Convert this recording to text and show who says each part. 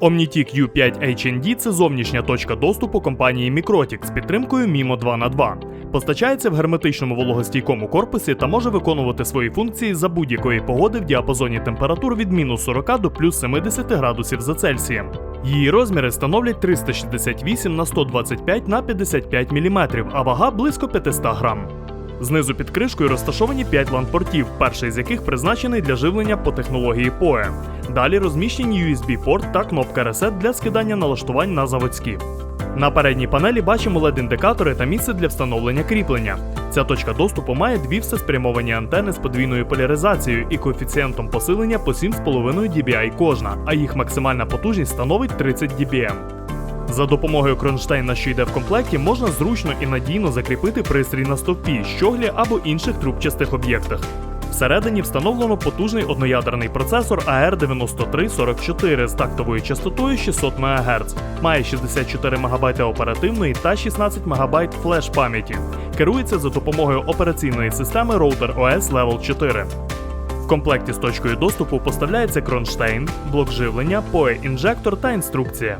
Speaker 1: Omnitic U5 HND це зовнішня точка доступу компанії Mikrotik з підтримкою MIMO 2 на 2 Постачається в герметичному вологостійкому корпусі та може виконувати свої функції за будь-якої погоди в діапазоні температур від мінус 40 до плюс 70 градусів за Цельсієм. Її розміри становлять 368 на 125 на 55 мм, а вага близько 500 грам. Знизу під кришкою розташовані 5 лан-портів, перший з яких призначений для живлення по технології PoE. Далі розміщені USB-порт та кнопка Reset для скидання налаштувань на заводські. На передній панелі бачимо LED-індикатори та місце для встановлення кріплення. Ця точка доступу має дві всеспрямовані антени з подвійною поляризацією і коефіцієнтом посилення по 7,5 dBi кожна, а їх максимальна потужність становить 30 dBm. За допомогою кронштейна, що йде в комплекті, можна зручно і надійно закріпити пристрій на стовпі, щоглі або інших трубчастих об'єктах. Всередині встановлено потужний одноядерний процесор AR9344 з тактовою частотою 600 МГц, має 64 МБ оперативної та 16 МБ флеш пам'яті. Керується за допомогою операційної системи Router OS Level 4. В комплекті з точкою доступу поставляється кронштейн, блок живлення, PoE інжектор та інструкція.